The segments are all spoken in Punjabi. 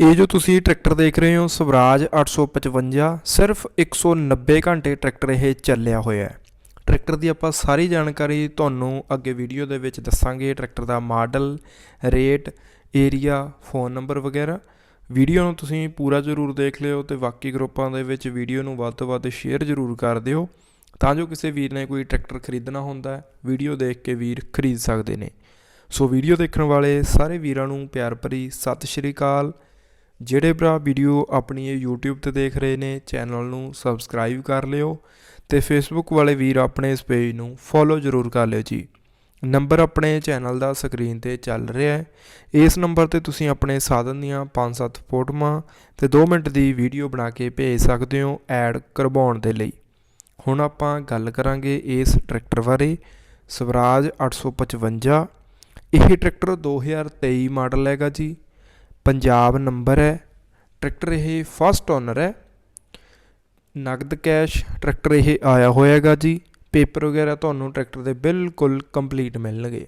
ਇਹ ਜੋ ਤੁਸੀਂ ਟਰੈਕਟਰ ਦੇਖ ਰਹੇ ਹੋ, ਸਵਰਾਜ 855 ਸਿਰਫ 190 ਘੰਟੇ ਟਰੈਕਟਰ ਇਹ ਚੱਲਿਆ ਹੋਇਆ ਹੈ। ਟਰੈਕਟਰ ਦੀ ਆਪਾਂ ਸਾਰੀ ਜਾਣਕਾਰੀ ਤੁਹਾਨੂੰ ਅੱਗੇ ਵੀਡੀਓ ਦੇ ਵਿੱਚ ਦੱਸਾਂਗੇ। ਟਰੈਕਟਰ ਦਾ model, rate, area, phone number ਵਗੈਰਾ। ਵੀਡੀਓ ਨੂੰ ਤੁਸੀਂ ਪੂਰਾ ਜ਼ਰੂਰ ਦੇਖ ਲਿਓ ਤੇ ਬਾਕੀ ਗਰੁੱਪਾਂ ਦੇ ਵਿੱਚ ਵੀਡੀਓ ਨੂੰ ਵੱਧ ਤੋਂ ਵੱਧ ਸ਼ੇਅਰ ਜ਼ਰੂਰ ਕਰ ਦਿਓ। ਤਾਂ ਜੋ ਕਿਸੇ ਵੀਰ ਨੇ ਕੋਈ ਟਰੈਕਟਰ ਖਰੀਦਣਾ ਹੁੰਦਾ ਹੈ, ਵੀਡੀਓ ਦੇਖ ਕੇ ਵੀਰ ਖਰੀਦ ਸਕਦੇ ਨੇ। ਸੋ ਵੀਡੀਓ ਦੇਖਣ ਵਾਲੇ ਸਾਰੇ ਵੀਰਾਂ ਨੂੰ ਪਿਆਰ ਭਰੀ ਸਤਿ ਸ਼੍ਰੀ ਅਕਾਲ। ਜਿਹੜੇ ਭਰਾ ਵੀਡੀਓ ਆਪਣੀ ਇਹ YouTube ਤੇ ਦੇਖ ਰਹੇ ਨੇ, ਚੈਨਲ ਨੂੰ ਸਬਸਕ੍ਰਾਈਬ ਕਰ ਲਿਓ ਤੇ Facebook ਵਾਲੇ ਵੀਰ ਆਪਣੇ ਇਸ ਪੇਜ ਨੂੰ ਫੋਲੋ ਜ਼ਰੂਰ ਕਰ ਲਿਓ ਜੀ। ਨੰਬਰ ਆਪਣੇ ਚੈਨਲ ਦਾ ਸਕਰੀਨ ਤੇ ਚੱਲ ਰਿਹਾ ਹੈ। ਇਸ ਨੰਬਰ ਤੇ ਤੁਸੀਂ ਆਪਣੇ ਸਾਧਨ ਦੀਆਂ 5-7 ਫੋਟੋਆਂ ਤੇ 2 ਮਿੰਟ ਦੀ ਵੀਡੀਓ ਬਣਾ ਕੇ ਭੇਜ ਸਕਦੇ ਹੋ ਐਡ ਕਰਵਾਉਣ ਦੇ ਲਈ। ਹੁਣ ਆਪਾਂ ਗੱਲ ਕਰਾਂਗੇ ਇਸ ਟਰੈਕਟਰ ਬਾਰੇ। ਸਵਰਾਜ 855 ਇਹ ਟਰੈਕਟਰ 2023 ਮਾਡਲ ਹੈਗਾ ਜੀ। ਪੰਜਾਬ ਨੰਬਰ ਹੈ। ਟਰੈਕਟਰ ਇਹ ਫਸਟ ਓਨਰ ਹੈ। ਨਗਦ ਕੈਸ਼ ਟਰੈਕਟਰ ਇਹ ਆਇਆ ਹੋਇਆਗਾ ਜੀ। ਪੇਪਰ ਵਗੈਰਾ ਤੁਹਾਨੂੰ ਟਰੈਕਟਰ ਦੇ ਬਿਲਕੁਲ ਕੰਪਲੀਟ ਮਿਲਣਗੇ।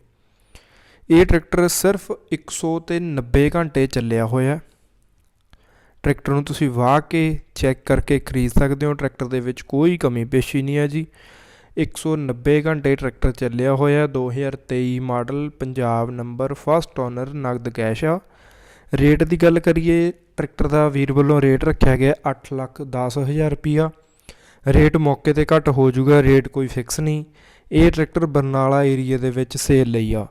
ਇਹ ਟਰੈਕਟਰ ਸਿਰਫ 100 ਤੇ 90 ਘੰਟੇ ਚੱਲਿਆ ਹੋਇਆ। ਟਰੈਕਟਰ ਨੂੰ ਤੁਸੀਂ ਵਾਹ ਕੇ ਚੈੱਕ ਕਰਕੇ ਖਰੀਦ ਸਕਦੇ ਹੋ। ਟਰੈਕਟਰ ਦੇ ਵਿੱਚ ਕੋਈ ਕਮੀ ਪੇਸ਼ੀ ਨਹੀਂ ਹੈ ਜੀ। 190 ਘੰਟੇ ਟਰੈਕਟਰ ਚੱਲਿਆ ਹੋਇਆ। 2023 model Punjab number first owner ਨਗਦ ਕੈਸ਼ ਆ। ਰੇਟ ਦੀ ਗੱਲ ਕਰੀਏ, ਟਰੈਕਟਰ ਦਾ ਵੀਰ ਵੱਲੋਂ ਰੇਟ ਰੱਖਿਆ ਗਿਆ 8 ਲੱਖ 10 ਹਜ਼ਾਰ ਰੁਪਿਆ ਰੇਟ ਮੌਕੇ ਤੇ ਘੱਟ ਹੋ ਜਾਊਗਾ, ਰੇਟ ਕੋਈ ਫਿਕਸ ਨਹੀਂ। ਇਹ ਟਰੈਕਟਰ ਬਰਨਾਲਾ ਏਰੀਆ ਦੇ ਵਿੱਚ ਸੇਲ ਲਈ ਆ।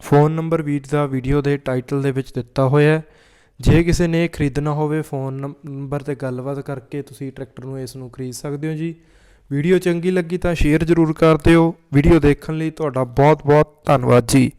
ਫੋਨ ਨੰਬਰ ਵੀਰ ਦਾ ਵੀਡੀਓ ਦੇ ਟਾਈਟਲ ਦੇ ਵਿੱਚ ਦਿੱਤਾ ਹੋਇਆ ਹੈ। ਜੇ ਕਿਸੇ ਨੇ ਖਰੀਦਣਾ ਹੋਵੇ, ਫੋਨ ਨੰਬਰ ਤੇ ਗੱਲਬਾਤ ਕਰਕੇ ਤੁਸੀਂ ਟਰੈਕਟਰ ਨੂੰ ਇਸ ਨੂੰ ਖਰੀਦ ਸਕਦੇ ਹੋ ਜੀ। ਵੀਡੀਓ ਚੰਗੀ ਲੱਗੀ ਤਾਂ ਸ਼ੇਅਰ ਜ਼ਰੂਰ ਕਰ ਦਿਓ। ਵੀਡੀਓ ਦੇਖਣ ਲਈ ਤੁਹਾਡਾ ਬਹੁਤ ਬਹੁਤ ਧੰਨਵਾਦ ਜੀ।